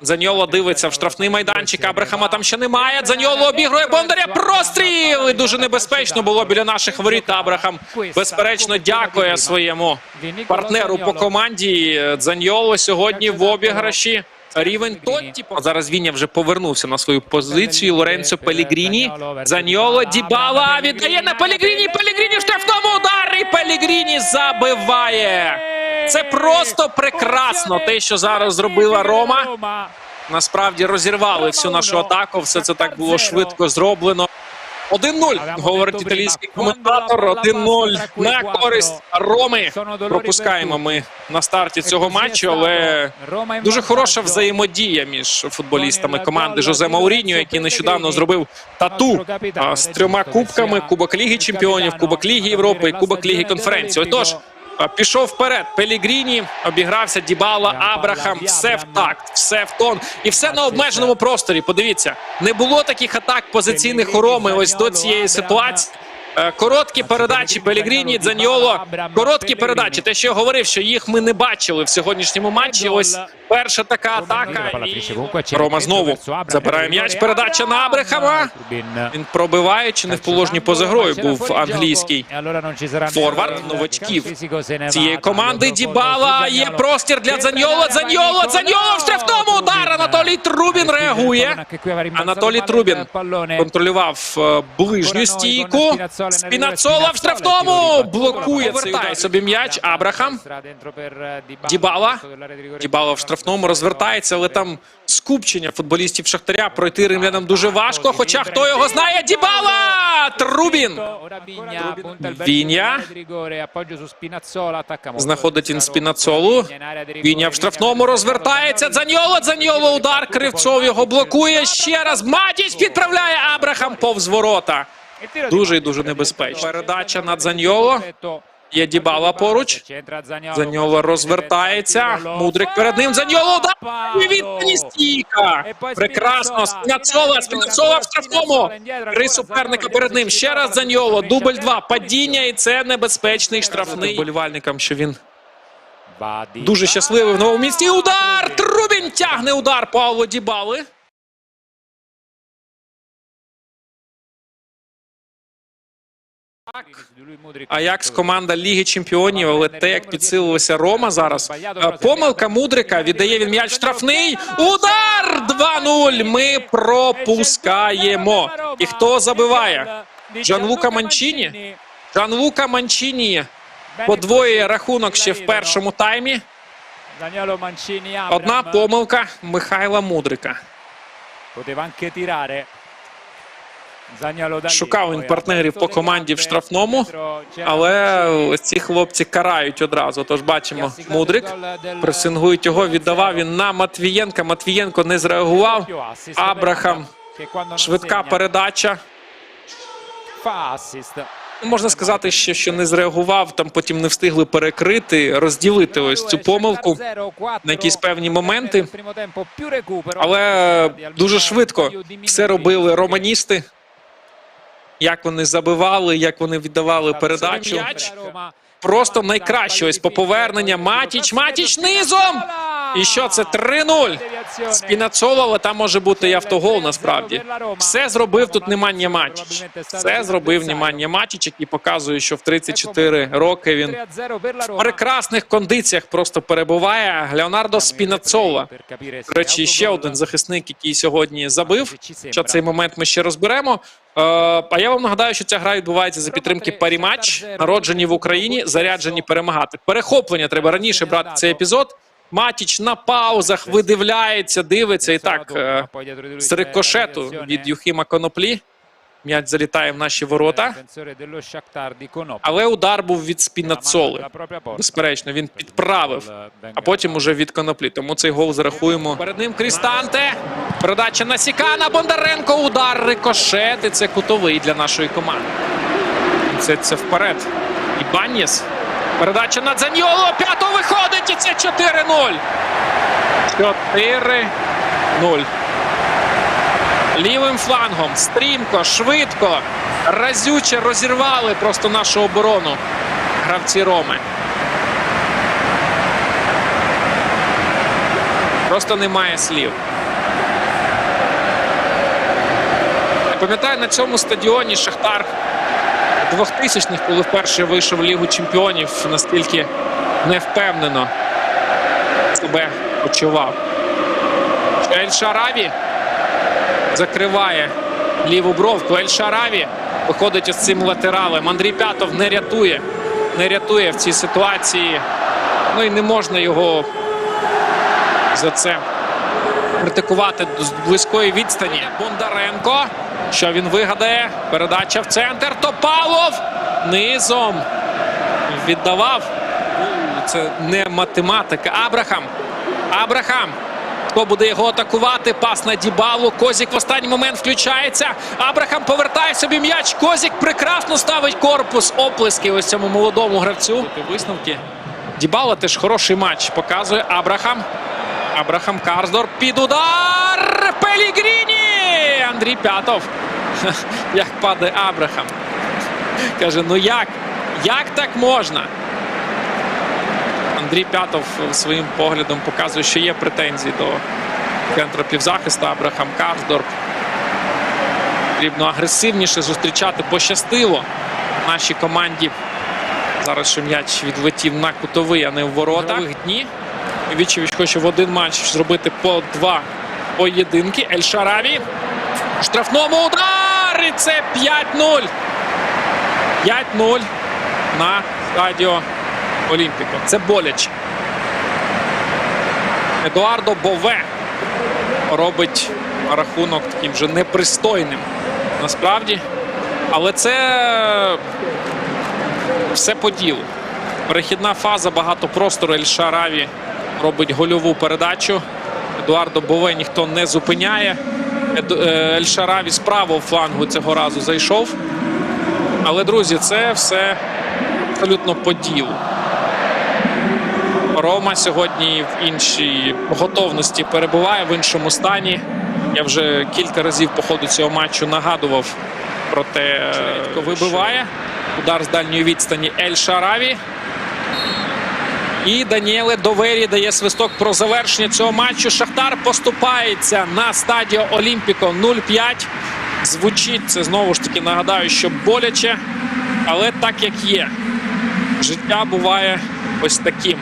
Заньоло дивиться в штрафний майданчик. Абрахама там ще немає. Заньоло обігрує Бондаря. Простріл! І дуже небезпечно було біля наших воріт. Абрахам безперечно дякує своєму партнеру по команді. Заньоло сьогодні в обіграші. Рівень Тотті. Зараз Віня вже повернувся на свою позицію. Лоренцо Пелігріні. Заньоло Дібала віддає на Пелігріні. Пелігріні в штрафному удар. І Пелігріні забиває. Це просто прекрасно. Те, що зараз зробила Рома. Насправді розірвали всю нашу атаку. Все це так було швидко зроблено. 1-0, говорить італійський коментатор. 1-0 на користь Роми. Пропускаємо ми на старті цього матчу, але дуже хороша взаємодія між футболістами команди Жозе Мауріньо, який нещодавно зробив тату з трьома кубками: Кубок Ліги Чемпіонів, Кубок Ліги Європи і Кубок Ліги Конференції. Отож. Пішов вперед Пелігріні, обігрався Дібала, Абрахам. Все в такт, все в тон і все на обмеженому просторі. Подивіться, не було таких атак позиційних у Роми ось до цієї ситуації. Е, Короткі передачі Пелігріні, Дзаньоло. Короткі передачі. Те, що я говорив, що їх ми не бачили в сьогоднішньому матчі. Ось перша така атака. І Рома знову забирає м'яч. Передача на Абрахама. Він пробиває чи не в положенні поза грою був англійський форвард новачків цієї команди. Дібала є простір для Дзаньоло. Дзаньоло, Дзаньоло в штрафному удар. Анатолій Трубін реагує. Анатолій Трубін контролював е, ближню стійку. Спінацола в штрафному блокує цей удар собі м'яч. Абрахам. Дібала. Дібала в штрафному розвертається, але там скупчення футболістів Шахтаря пройти римлянам дуже важко. Хоча хто його знає, Дібала! Трубін! Віння. Знаходить він Спінацолу. Віня в штрафному розвертається. Дзаньоло, Дзаньоло, удар. Кривцов його блокує. Ще раз. Матіч відправляє Абрахам повз ворота. Дуже і дуже небезпечно. Передача на Дзаньоло. Є Дібала поруч. Заньоло розвертається. Мудрик перед ним. Заньоло удар. І стійка. Прекрасно. Спінацола. Спінацола в штрафному. Три суперника перед ним. Ще раз Заньоло. Дубль два. Падіння. І це небезпечний штрафний. Вболівальникам, що він дуже щасливий в новому місті. Удар! Трубін тягне удар Павло Дібали. Аякс команда Ліги Чемпіонів, але те, як підсилилася Рома зараз. Е, Помилка Мудрика віддає він м'яч штрафний. Удар 2-0. Ми пропускаємо. І хто забиває? Джанлука Манчіні. Джанлука Манчіні подвоює рахунок ще в першому таймі. Одна помилка Михайла Мудрика. Шукав він партнерів по команді в штрафному, але ці хлопці карають одразу. Тож бачимо, Мудрик пресингують його. Віддавав він на Матвієнка. Матвієнко не зреагував. Абрахам швидка передача. Ну, Можна сказати, що, що не зреагував, там потім не встигли перекрити, розділити ось цю помилку на якісь певні моменти. Але дуже швидко все робили романісти. Як вони забивали, як вони віддавали передачу. Просто найкраще ось по повернення. Матіч, Матіч низом! І що це 3-0? Спінацоло, але там може бути і автогол насправді. Все зробив тут Немання Матіч. Все зробив Немання Матіч, який показує, що в 34 роки він в прекрасних кондиціях просто перебуває. Леонардо Спінацола. До речі, ще один захисник, який сьогодні забив. Що цей момент ми ще розберемо. Е, А я вам нагадаю, що ця гра відбувається за підтримки Паріматч, народжені в Україні, заряджені перемагати. Перехоплення треба раніше брати цей епізод. Матіч на паузах видивляється, дивиться і так е, з рикошету від Юхіма Коноплі. М'яч залітає в наші ворота, але удар був від Спінацоли. Безперечно, він підправив, а потім уже від коноплі. Тому цей гол зарахуємо. Перед ним Крістанте. Передача на Сікана. Бондаренко. Удар рикошет. І це кутовий для нашої команди. Це, це вперед. І Банєс. Передача на Дзаньоло. П'ято виходить. І це 4-0. 4-0. Лівим флангом. Стрімко, швидко, разюче розірвали просто нашу оборону. Гравці Роми. Просто немає слів. Я пам'ятаю, на цьому стадіоні Шахтар. 2000-х, коли вперше вийшов в Лігу Чемпіонів, наскільки невпевнено себе почував. Ель Шараві закриває ліву бровку. Ель Шараві виходить із цим латералем. Андрій П'ятов не рятує. Не рятує в цій ситуації. Ну і не можна його за це критикувати з близької відстані. Бондаренко. Що він вигадає? Передача в центр. Топалов низом віддавав. Ну, Це не математика. Абрахам. Абрахам. Хто буде його атакувати? Пас на Дібалу. Козік в останній момент включається. Абрахам повертає собі м'яч. Козік прекрасно ставить корпус. Оплески ось цьому молодому гравцю. Висновки. Дібала теж хороший матч. Показує Абрахам. Абрахам Карсдор під удар. Пелігріні! Андрій П'ятов. Як падає Абрахам. Каже: ну як? Як так можна? Андрій П'ятов своїм поглядом показує, що є претензії до центру півзахисту Абрахам Карсдорп. Потрібно агресивніше зустрічати пощастило нашій команді. Зараз ще м'яч відлетів на кутовий, а не в ворота. дні. Вічевич хоче в один матч зробити по два поєдинки. Ель Шараві. Штрафному удар! І це 5-0. 5-0 на стадіо Олімпіко. Це боляче. Едуардо Бове робить рахунок таким вже непристойним. Насправді. Але це все по ділу. Перехідна фаза, багато простору. Ель Шараві робить гольову передачу. Едуардо Бове ніхто не зупиняє. Е, Ель Шараві з правого флангу цього разу зайшов. Але, друзі, це все абсолютно по ділу. Рома сьогодні в іншій готовності перебуває в іншому стані. Я вже кілька разів по ходу цього матчу нагадував про те, що вибиває. Удар з дальньої відстані Ель Шараві. І Даніеле Довері дає свисток про завершення цього матчу. Шахтар поступається на стадіо Олімпіко 0-5. Звучить це знову ж таки нагадаю, що боляче, але так як є. Життя буває ось таким.